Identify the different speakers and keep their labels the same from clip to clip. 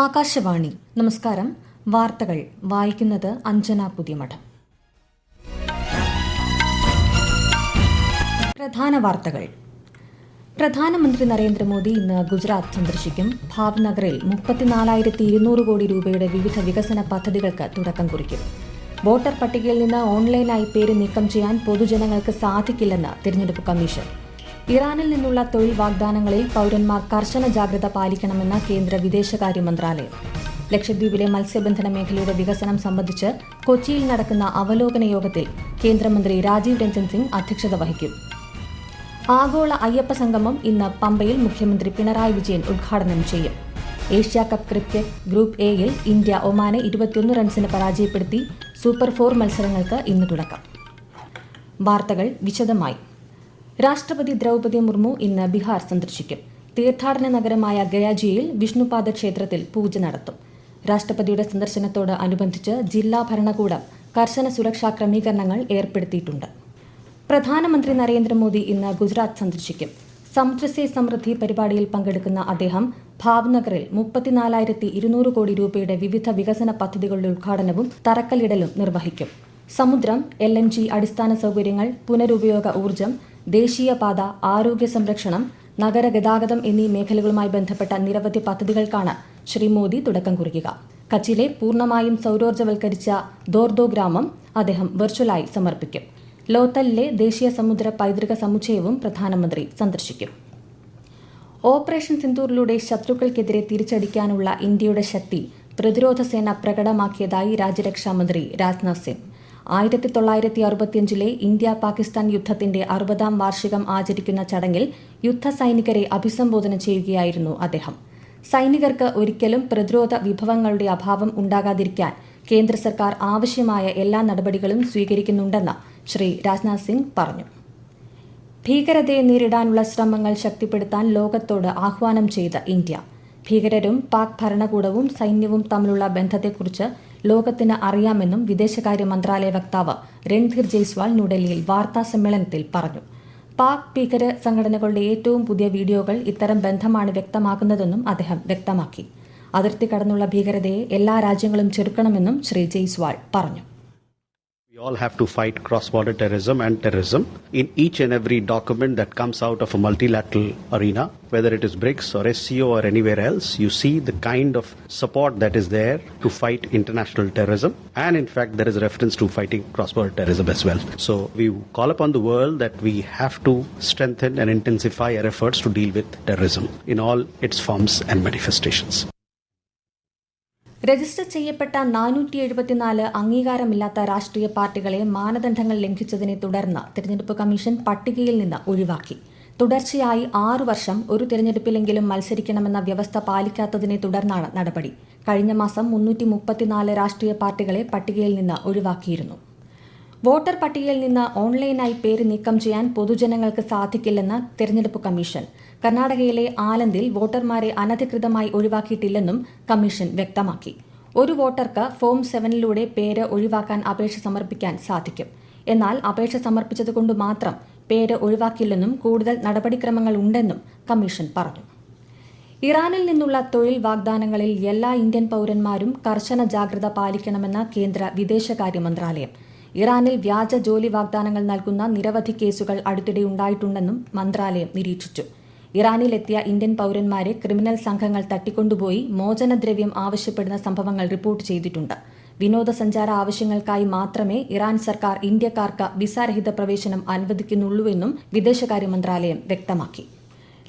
Speaker 1: ആകാശവാണി നമസ്കാരം വാർത്തകൾ വായിക്കുന്നത് അഞ്ജന പുതിയമഠം പ്രധാന വാർത്തകൾ പ്രധാനമന്ത്രി നരേന്ദ്രമോദി ഇന്ന് ഗുജറാത്ത് സന്ദർശിക്കും ഭാവ്നഗറിൽ മുപ്പത്തിനാലായിരത്തി ഇരുന്നൂറ് കോടി രൂപയുടെ വിവിധ വികസന പദ്ധതികൾക്ക് തുടക്കം കുറിക്കും വോട്ടർ പട്ടികയിൽ നിന്ന് ഓൺലൈനായി പേര് നീക്കം ചെയ്യാൻ പൊതുജനങ്ങൾക്ക് സാധിക്കില്ലെന്ന് തിരഞ്ഞെടുപ്പ് കമ്മീഷൻ ഇറാനിൽ നിന്നുള്ള തൊഴിൽ വാഗ്ദാനങ്ങളിൽ പൌരന്മാർ കർശന ജാഗ്രത പാലിക്കണമെന്ന് കേന്ദ്ര വിദേശകാര്യ മന്ത്രാലയം ലക്ഷദ്വീപിലെ മത്സ്യബന്ധന മേഖലയുടെ വികസനം സംബന്ധിച്ച് കൊച്ചിയിൽ നടക്കുന്ന അവലോകന യോഗത്തിൽ കേന്ദ്രമന്ത്രി രാജീവ് രഞ്ജൻ സിംഗ് അധ്യക്ഷത വഹിക്കും ആഗോള അയ്യപ്പ സംഗമം ഇന്ന് പമ്പയിൽ മുഖ്യമന്ത്രി പിണറായി വിജയൻ ഉദ്ഘാടനം ചെയ്യും ഏഷ്യ കപ്പ് ക്രിക്കറ്റ് ഗ്രൂപ്പ് എയിൽ ഇന്ത്യ ഒമാനെ ഇരുപത്തിയൊന്ന് റൺസിന് പരാജയപ്പെടുത്തി സൂപ്പർ ഫോർ മത്സരങ്ങൾക്ക് ഇന്ന് തുടക്കം വാർത്തകൾ വിശദമായി രാഷ്ട്രപതി ദ്രൗപദി മുർമു ഇന്ന് ബീഹാർ സന്ദർശിക്കും തീർത്ഥാടന നഗരമായ ഗയാജിയിൽ വിഷ്ണുപാദ ക്ഷേത്രത്തിൽ പൂജ നടത്തും രാഷ്ട്രപതിയുടെ സന്ദർശനത്തോട് അനുബന്ധിച്ച് ജില്ലാ ഭരണകൂടം കർശന സുരക്ഷാ ക്രമീകരണങ്ങൾ ഏർപ്പെടുത്തിയിട്ടുണ്ട് പ്രധാനമന്ത്രി നരേന്ദ്രമോദി ഇന്ന് ഗുജറാത്ത് സന്ദർശിക്കും സമുദ്രസേ സമൃദ്ധി പരിപാടിയിൽ പങ്കെടുക്കുന്ന അദ്ദേഹം ഭാവ്നഗറിൽ മുപ്പത്തിനാലായിരത്തി ഇരുന്നൂറ് കോടി രൂപയുടെ വിവിധ വികസന പദ്ധതികളുടെ ഉദ്ഘാടനവും തറക്കല്ലിടലും നിർവഹിക്കും സമുദ്രം എൽ അടിസ്ഥാന സൗകര്യങ്ങൾ പുനരുപയോഗ ഊർജ്ജം ദേശീയപാത ആരോഗ്യ സംരക്ഷണം നഗര എന്നീ മേഖലകളുമായി ബന്ധപ്പെട്ട നിരവധി പദ്ധതികൾക്കാണ് ശ്രീ മോദി തുടക്കം കുറിക്കുക കച്ചിലെ പൂർണ്ണമായും സൗരോർജ്ജവൽക്കരിച്ച ദോർദോ ഗ്രാമം അദ്ദേഹം വെർച്വലായി സമർപ്പിക്കും ലോത്തലിലെ ദേശീയ സമുദ്ര പൈതൃക സമുച്ചയവും പ്രധാനമന്ത്രി സന്ദർശിക്കും ഓപ്പറേഷൻ സിന്ദൂറിലൂടെ ശത്രുക്കൾക്കെതിരെ തിരിച്ചടിക്കാനുള്ള ഇന്ത്യയുടെ ശക്തി പ്രതിരോധ സേന പ്രകടമാക്കിയതായി രാജ്യരക്ഷാമന്ത്രി രാജ്നാഥ് സിംഗ് ആയിരത്തി തൊള്ളായിരത്തി അറുപത്തിയഞ്ചിലെ ഇന്ത്യ പാകിസ്ഥാൻ യുദ്ധത്തിന്റെ അറുപതാം വാർഷികം ആചരിക്കുന്ന ചടങ്ങിൽ യുദ്ധ സൈനികരെ അഭിസംബോധന ചെയ്യുകയായിരുന്നു അദ്ദേഹം സൈനികർക്ക് ഒരിക്കലും പ്രതിരോധ വിഭവങ്ങളുടെ അഭാവം ഉണ്ടാകാതിരിക്കാൻ കേന്ദ്ര സർക്കാർ ആവശ്യമായ എല്ലാ നടപടികളും സ്വീകരിക്കുന്നുണ്ടെന്ന് ശ്രീ രാജ്നാഥ് സിംഗ് പറഞ്ഞു ഭീകരതയെ നേരിടാനുള്ള ശ്രമങ്ങൾ ശക്തിപ്പെടുത്താൻ ലോകത്തോട് ആഹ്വാനം ചെയ്ത ഇന്ത്യ ഭീകരരും പാക് ഭരണകൂടവും സൈന്യവും തമ്മിലുള്ള ബന്ധത്തെക്കുറിച്ച് ലോകത്തിന് അറിയാമെന്നും വിദേശകാര്യ മന്ത്രാലയ വക്താവ് രൺധീർ ജയ്സ്വാൾ ന്യൂഡൽഹിയിൽ വാർത്താ സമ്മേളനത്തിൽ പറഞ്ഞു പാക് ഭീകര സംഘടനകളുടെ ഏറ്റവും പുതിയ വീഡിയോകൾ ഇത്തരം ബന്ധമാണ് വ്യക്തമാക്കുന്നതെന്നും അദ്ദേഹം വ്യക്തമാക്കി അതിർത്തി കടന്നുള്ള ഭീകരതയെ എല്ലാ രാജ്യങ്ങളും ചെറുക്കണമെന്നും ശ്രീ ജയ്സ്വാൾ പറഞ്ഞു
Speaker 2: We all have to fight cross border terrorism and terrorism in each and every document that comes out of a multilateral arena, whether it is BRICS or SCO or anywhere else. You see the kind of support that is there to fight international terrorism. And in fact, there is reference to fighting cross border terrorism as well. So we call upon the world that we have to strengthen and intensify our efforts to deal with terrorism in all its forms and manifestations.
Speaker 1: Register ചെയ്യപ്പെട്ട നാനൂറ്റി എഴുപത്തിനാല് അംഗീകാരമില്ലാത്ത രാഷ്ട്രീയ പാർട്ടികളെ മാനദണ്ഡങ്ങൾ ലംഘിച്ചതിനെ തുടർന്ന് തിരഞ്ഞെടുപ്പ് commission പട്ടികയിൽ നിന്ന് ഒഴിവാക്കി തുടർച്ചയായി ആറു വർഷം ഒരു തിരഞ്ഞെടുപ്പിലെങ്കിലും മത്സരിക്കണമെന്ന വ്യവസ്ഥ പാലിക്കാത്തതിനെ തുടർന്നാണ് നടപടി കഴിഞ്ഞ മാസം മുന്നൂറ്റി മുപ്പത്തിനാല് രാഷ്ട്രീയ പാർട്ടികളെ പട്ടികയിൽ നിന്ന് ഒഴിവാക്കിയിരുന്നു വോട്ടർ പട്ടികയിൽ നിന്ന് ഓൺലൈനായി പേര് നീക്കം ചെയ്യാൻ പൊതുജനങ്ങൾക്ക് സാധിക്കില്ലെന്ന് തിരഞ്ഞെടുപ്പ് കമ്മീഷൻ കർണാടകയിലെ ആലന്ദിൽ വോട്ടർമാരെ അനധികൃതമായി ഒഴിവാക്കിയിട്ടില്ലെന്നും കമ്മീഷൻ വ്യക്തമാക്കി ഒരു വോട്ടർക്ക് ഫോം സെവനിലൂടെ പേര് ഒഴിവാക്കാൻ അപേക്ഷ സമർപ്പിക്കാൻ സാധിക്കും എന്നാൽ അപേക്ഷ സമർപ്പിച്ചതുകൊണ്ട് മാത്രം പേര് ഒഴിവാക്കില്ലെന്നും കൂടുതൽ നടപടിക്രമങ്ങൾ ഉണ്ടെന്നും കമ്മീഷൻ പറഞ്ഞു ഇറാനിൽ നിന്നുള്ള തൊഴിൽ വാഗ്ദാനങ്ങളിൽ എല്ലാ ഇന്ത്യൻ പൗരന്മാരും കർശന ജാഗ്രത പാലിക്കണമെന്ന കേന്ദ്ര വിദേശകാര്യ മന്ത്രാലയം ഇറാനിൽ വ്യാജ ജോലി വാഗ്ദാനങ്ങൾ നൽകുന്ന നിരവധി കേസുകൾ അടുത്തിടെ ഉണ്ടായിട്ടുണ്ടെന്നും മന്ത്രാലയം നിരീക്ഷിച്ചു ഇറാനിലെത്തിയ ഇന്ത്യൻ പൌരന്മാരെ ക്രിമിനൽ സംഘങ്ങൾ തട്ടിക്കൊണ്ടുപോയി മോചനദ്രവ്യം ആവശ്യപ്പെടുന്ന സംഭവങ്ങൾ റിപ്പോർട്ട് ചെയ്തിട്ടുണ്ട് വിനോദസഞ്ചാര ആവശ്യങ്ങൾക്കായി മാത്രമേ ഇറാൻ സർക്കാർ ഇന്ത്യക്കാർക്ക് വിസാരഹിത പ്രവേശനം അനുവദിക്കുന്നുള്ളൂവെന്നും വിദേശകാര്യ മന്ത്രാലയം വ്യക്തമാക്കി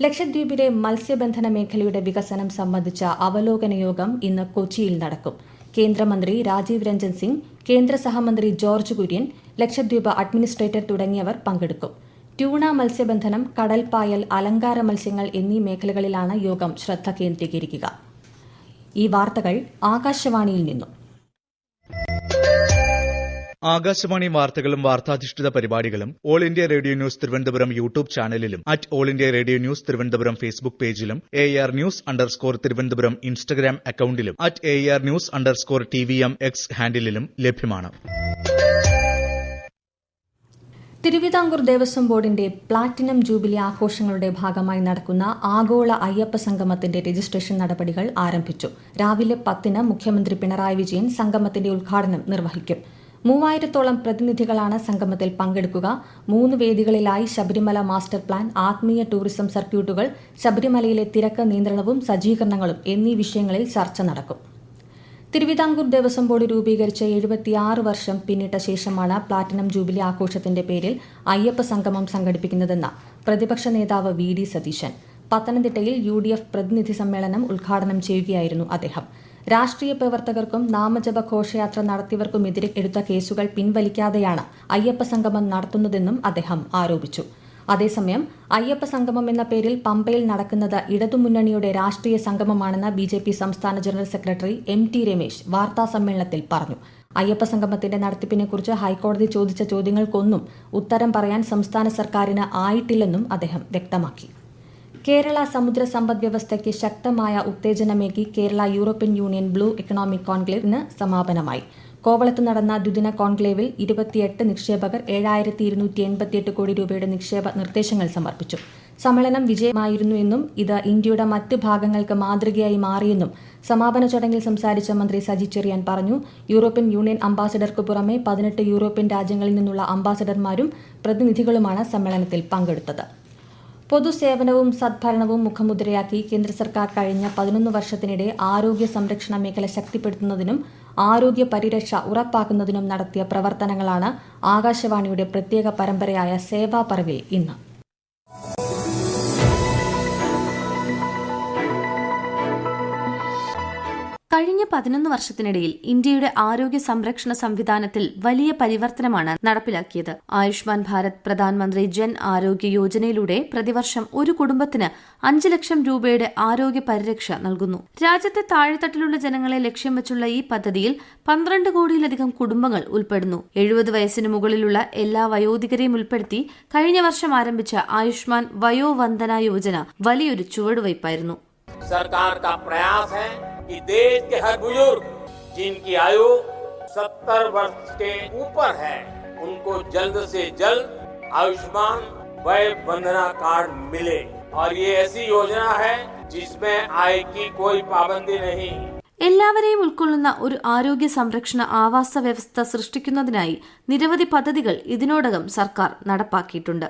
Speaker 1: ലക്ഷദ്വീപിലെ മത്സ്യബന്ധന മേഖലയുടെ വികസനം സംബന്ധിച്ച അവലോകന യോഗം ഇന്ന് കൊച്ചിയിൽ നടക്കും കേന്ദ്രമന്ത്രി രാജീവ് രഞ്ജൻ സിംഗ് കേന്ദ്ര സഹമന്ത്രി ജോർജ് കുര്യൻ ലക്ഷദ്വീപ് അഡ്മിനിസ്ട്രേറ്റർ തുടങ്ങിയവർ പങ്കെടുക്കും ട്യൂണ മത്സ്യബന്ധനം കടൽപ്പായൽ അലങ്കാര മത്സ്യങ്ങൾ എന്നീ മേഖലകളിലാണ് യോഗം ശ്രദ്ധ കേന്ദ്രീകരിക്കുക ഈ വാർത്തകൾ ആകാശവാണിയിൽ നിന്നും
Speaker 3: ആകാശവാണി വാർത്തകളും വാർത്താധിഷ്ഠിത പരിപാടികളും all India radio news Thiruvananthapuram YouTube ചാനലിലും at all India radio news Thiruvananthapuram Facebook പേജിലും A R news score Thiruvananthapuram Instagram അക്കൌണ്ടിലും at A R news score T V M X ഹാൻഡിലും ലഭ്യമാണ്
Speaker 1: തിരുവിതാംകൂർ ദേവസ്വം ബോർഡിന്റെ പ്ലാറ്റിനം ജൂബിലി ആഘോഷങ്ങളുടെ ഭാഗമായി നടക്കുന്ന ആഗോള അയ്യപ്പ സംഗമത്തിന്റെ രജിസ്ട്രേഷൻ നടപടികൾ ആരംഭിച്ചു രാവിലെ പത്തിന് മുഖ്യമന്ത്രി പിണറായി വിജയൻ സംഗമത്തിന്റെ ഉദ്ഘാടനം നിർവഹിക്കും മൂവായിരത്തോളം പ്രതിനിധികളാണ് സംഗമത്തിൽ പങ്കെടുക്കുക മൂന്ന് വേദികളിലായി ശബരിമല മാസ്റ്റർ പ്ലാൻ ആത്മീയ ടൂറിസം സർക്യൂട്ടുകൾ ശബരിമലയിലെ തിരക്ക് നിയന്ത്രണവും സജ്ജീകരണങ്ങളും എന്നീ വിഷയങ്ങളിൽ ചർച്ച നടക്കും തിരുവിതാംകൂർ ദേവസ്വം ബോർഡ് രൂപീകരിച്ച എഴുപത്തിയാറ് വർഷം പിന്നിട്ട ശേഷമാണ് പ്ലാറ്റിനം ജൂബിലി ആഘോഷത്തിന്റെ പേരിൽ അയ്യപ്പ സംഗമം സംഘടിപ്പിക്കുന്നതെന്ന് പ്രതിപക്ഷ നേതാവ് വി ഡി സതീശൻ പത്തനംതിട്ടയിൽ യു ഡി എഫ് പ്രതിനിധി സമ്മേളനം ഉദ്ഘാടനം ചെയ്യുകയായിരുന്നു അദ്ദേഹം രാഷ്ട്രീയ പ്രവർത്തകർക്കും നാമജപ ഘോഷയാത്ര നടത്തിയവർക്കുമെതിരെ എടുത്ത കേസുകൾ പിൻവലിക്കാതെയാണ് അയ്യപ്പ സംഗമം നടത്തുന്നതെന്നും അദ്ദേഹം ആരോപിച്ചു അതേസമയം അയ്യപ്പ സംഗമം എന്ന പേരിൽ പമ്പയിൽ നടക്കുന്നത് ഇടതുമുന്നണിയുടെ രാഷ്ട്രീയ സംഗമമാണെന്ന് ബി ജെ പി സംസ്ഥാന general secretary M T Ramesh വാർത്താ സമ്മേളനത്തിൽ പറഞ്ഞു അയ്യപ്പ സംഗമത്തിന്റെ നടത്തിപ്പിനെക്കുറിച്ച് ഹൈക്കോടതി ചോദിച്ച ചോദ്യങ്ങൾക്കൊന്നും ഉത്തരം പറയാൻ സംസ്ഥാന സർക്കാരിന് ആയിട്ടില്ലെന്നും അദ്ദേഹം വ്യക്തമാക്കി കേരള സമുദ്ര സമ്പദ് വ്യവസ്ഥയ്ക്ക് ശക്തമായ ഉത്തേജനമേകി Kerala European Union blue economic കോൺക്ലേവിന് സമാപനമായി കോവളത്ത് നടന്ന ദ്വിദിന കോൺക്ലേവിൽ ഇരുപത്തിയെട്ട് നിക്ഷേപകർ ഏഴായിരത്തി ഇരുന്നൂറ്റി എൺപത്തിയെട്ട് കോടി രൂപയുടെ നിക്ഷേപ നിർദ്ദേശങ്ങൾ സമർപ്പിച്ചു സമ്മേളനം വിജയമായിരുന്നു എന്നും ഇത് ഇന്ത്യയുടെ മറ്റ് ഭാഗങ്ങൾക്ക് മാതൃകയായി മാറിയെന്നും സമാപന ചടങ്ങിൽ സംസാരിച്ച മന്ത്രി സജി ചെറിയാൻ പറഞ്ഞു യൂറോപ്യൻ യൂണിയൻ അംബാസിഡർക്ക് പുറമെ പതിനെട്ട് യൂറോപ്യൻ രാജ്യങ്ങളിൽ നിന്നുള്ള അംബാസഡർമാരും പ്രതിനിധികളുമാണ് സമ്മേളനത്തിൽ പങ്കെടുത്തത് പൊതുസേവനവും സദ്ഭരണവും മുഖമുദ്രയാക്കി കേന്ദ്ര സർക്കാർ കഴിഞ്ഞ പതിനൊന്ന് വർഷത്തിനിടെ ആരോഗ്യ സംരക്ഷണ മേഖല ശക്തിപ്പെടുത്തുന്നതിനും ആരോഗ്യ പരിരക്ഷ ഉറപ്പാക്കുന്നതിനും നടത്തിയ പ്രവർത്തനങ്ങളാണ് ആകാശവാണിയുടെ പ്രത്യേക പരമ്പരയായ പറവിൽ ഇന്ന് കഴിഞ്ഞ പതിനൊന്ന് വർഷത്തിനിടയിൽ ഇന്ത്യയുടെ ആരോഗ്യ സംരക്ഷണ സംവിധാനത്തിൽ വലിയ പരിവർത്തനമാണ് നടപ്പിലാക്കിയത് ആയുഷ്മാൻ ഭാരത് പ്രധാനമന്ത്രി ജൻ ആരോഗ്യ യോജനയിലൂടെ പ്രതിവർഷം ഒരു കുടുംബത്തിന് അഞ്ച് ലക്ഷം രൂപയുടെ ആരോഗ്യ പരിരക്ഷ നൽകുന്നു രാജ്യത്തെ താഴെത്തട്ടിലുള്ള ജനങ്ങളെ ലക്ഷ്യം വെച്ചുള്ള ഈ പദ്ധതിയിൽ പന്ത്രണ്ട് കോടിയിലധികം കുടുംബങ്ങൾ ഉൾപ്പെടുന്നു എഴുപത് വയസ്സിന് മുകളിലുള്ള എല്ലാ വയോധികരെയും ഉൾപ്പെടുത്തി കഴിഞ്ഞ വർഷം ആരംഭിച്ച ആയുഷ്മാൻ വയോവന്ദന യോജന വലിയൊരു ചുവടുവയ്പായിരുന്നു
Speaker 4: സർക്കാർ कि देश के हर बुजुर्ग जिनकी आयु 70 वर्ष के ऊपर है उनको जल्द से जल्द आयुष्मान वय वंदना कार्ड मिले और ये ऐसी योजना है जिसमें आय की कोई पाबंदी नहीं
Speaker 1: എല്ലാവരെയും ഉൾക്കൊള്ളുന്ന ഒരു ആരോഗ്യ സംരക്ഷണ ആവാസ വ്യവസ്ഥ സൃഷ്ടിക്കുന്നതിനായി നിരവധി പദ്ധതികൾ ഇതിനോടകം സർക്കാർ നടപ്പാക്കിയിട്ടുണ്ട്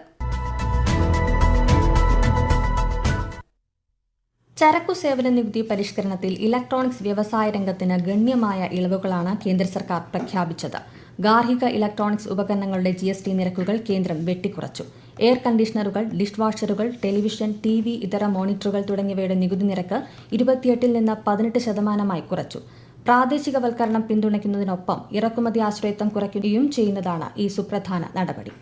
Speaker 1: ചരക്കു സേവന നികുതി പരിഷ്കരണത്തിൽ ഇലക്ട്രോണിക്സ് വ്യവസായ രംഗത്തിന് ഗണ്യമായ ഇളവുകളാണ് കേന്ദ്ര സർക്കാർ പ്രഖ്യാപിച്ചത് ഗാർഹിക ഇലക്ട്രോണിക്സ് ഉപകരണങ്ങളുടെ ജി എസ് ടി നിരക്കുകൾ കേന്ദ്രം വെട്ടിക്കുറച്ചു എയർ കണ്ടീഷണറുകൾ ഡിഷ് വാഷറുകൾ ടെലിവിഷൻ ടി വി ഇതര മോണിറ്ററുകൾ തുടങ്ങിയവയുടെ നികുതി നിരക്ക് ഇരുപത്തിയെട്ടിൽ നിന്ന് പതിനെട്ട് ശതമാനമായി കുറച്ചു പ്രാദേശികവൽക്കരണം പിന്തുണയ്ക്കുന്നതിനൊപ്പം ഇറക്കുമതി ആശ്രയത്വം കുറയ്ക്കുകയും ചെയ്യുന്നതാണ് ഈ സുപ്രധാന നടപടി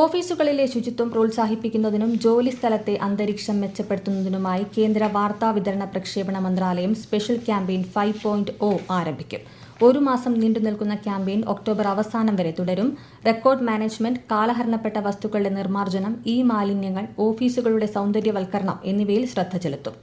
Speaker 1: ഓഫീസുകളിലെ ശുചിത്വം പ്രോത്സാഹിപ്പിക്കുന്നതിനും ജോലി സ്ഥലത്തെ അന്തരീക്ഷം മെച്ചപ്പെടുത്തുന്നതിനുമായി കേന്ദ്ര വാർത്താ വിതരണ പ്രക്ഷേപണ മന്ത്രാലയം special campaign five point O ആരംഭിക്കും ഒരു മാസം നീണ്ടു നിൽക്കുന്ന ക്യാമ്പയിൻ ഒക്ടോബർ അവസാനം വരെ തുടരും റെക്കോർഡ് മാനേജ്മെന്റ് കാലഹരണപ്പെട്ട വസ്തുക്കളുടെ നിർമ്മാർജ്ജനം ഇ മാലിന്യങ്ങൾ ഓഫീസുകളുടെ സൗന്ദര്യവൽക്കരണം എന്നിവയിൽ ശ്രദ്ധ ചെലുത്തും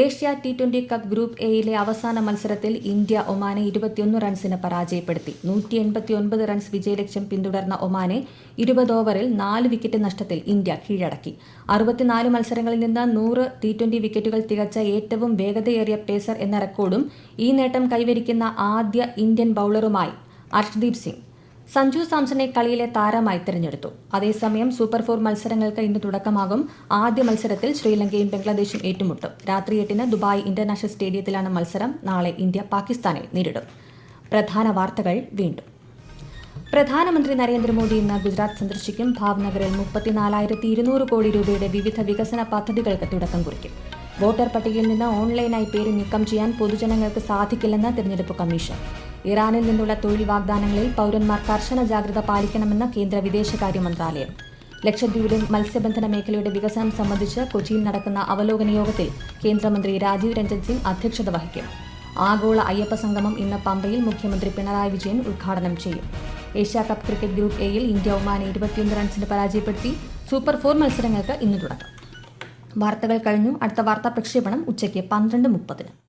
Speaker 1: Asia T twenty cup group എയിലെ അവസാന മത്സരത്തിൽ ഇന്ത്യ ഒമാനെ ഇരുപത്തിയൊന്ന് റൺസിന് പരാജയപ്പെടുത്തി നൂറ്റി എൺപത്തിയൊൻപത് റൺസ് വിജയലക്ഷ്യം പിന്തുടർന്ന ഒമാനെ ഇരുപത് ഓവറിൽ നാല് വിക്കറ്റ് നഷ്ടത്തിൽ ഇന്ത്യ കീഴടക്കി അറുപത്തിനാല് മത്സരങ്ങളിൽ നിന്ന് നൂറ് ടി ട്വന്റി വിക്കറ്റുകൾ തികച്ച ഏറ്റവും വേഗതയേറിയ പേസർ എന്ന റെക്കോർഡും ഈ നേട്ടം കൈവരിക്കുന്ന ആദ്യ ഇന്ത്യൻ ബൌളറുമായി അർഷ്ദീപ് സിംഗ് സഞ്ജു സാംസണെ കളിയിലെ താരമായി തിരഞ്ഞെടുത്തു അതേസമയം സൂപ്പർ ഫോർ മത്സരങ്ങൾക്ക് ഇന്ന് തുടക്കമാകും ആദ്യ മത്സരത്തിൽ ശ്രീലങ്കയും ബംഗ്ലാദേശും ഏറ്റുമുട്ടും രാത്രി എട്ടിന് ദുബായ് ഇന്റർനാഷണൽ സ്റ്റേഡിയത്തിലാണ് മത്സരം നാളെ ഇന്ത്യ പാകിസ്ഥാനെ നേരിടും പ്രധാന വാർത്തകൾ വീണ്ടും പ്രധാനമന്ത്രി നരേന്ദ്രമോദി ഇന്ന് ഗുജറാത്ത് സന്ദർശിക്കും ഭാവ്നഗറിൽ മുപ്പത്തിനാലായിരത്തി ഇരുന്നൂറ് കോടി രൂപയുടെ വിവിധ വികസന പദ്ധതികൾക്ക് തുടക്കം കുറിക്കും വോട്ടർ പട്ടികയിൽ നിന്ന് ഓൺലൈനായി പേര് നീക്കം ചെയ്യാൻ പൊതുജനങ്ങൾക്ക് സാധിക്കില്ലെന്ന് തിരഞ്ഞെടുപ്പ് കമ്മീഷൻ ഇറാനിൽ നിന്നുള്ള തൊഴിൽ വാഗ്ദാനങ്ങളിൽ പൗരന്മാർ കർശന ജാഗ്രത പാലിക്കണമെന്ന് കേന്ദ്ര വിദേശകാര്യ മന്ത്രാലയം ലക്ഷദ്വീപിലെ മത്സ്യബന്ധന മേഖലയുടെ വികസനം സംബന്ധിച്ച് കൊച്ചിയിൽ നടക്കുന്ന അവലോകന യോഗത്തിൽ കേന്ദ്രമന്ത്രി രാജീവ് രഞ്ജൻ സിംഗ് അധ്യക്ഷത വഹിക്കും ആഗോള അയ്യപ്പ സംഗമം ഇന്ന് പമ്പയിൽ മുഖ്യമന്ത്രി പിണറായി വിജയൻ ഉദ്ഘാടനം ചെയ്യും ഏഷ്യാകപ്പ് ക്രിക്കറ്റ് ഗ്രൂപ്പ് എയിൽ ഇന്ത്യ ഒമാനെ ഇരുപത്തിയൊന്ന് റൺസിന് പരാജയപ്പെടുത്തി സൂപ്പർ ഫോർ മത്സരങ്ങൾക്ക് ഇന്ന് തുടക്കം വാർത്തകൾ കഴിഞ്ഞു അടുത്ത വാർത്താ പ്രക്ഷേപണം ഉച്ചയ്ക്ക് പന്ത്രണ്ട് മുപ്പതിന്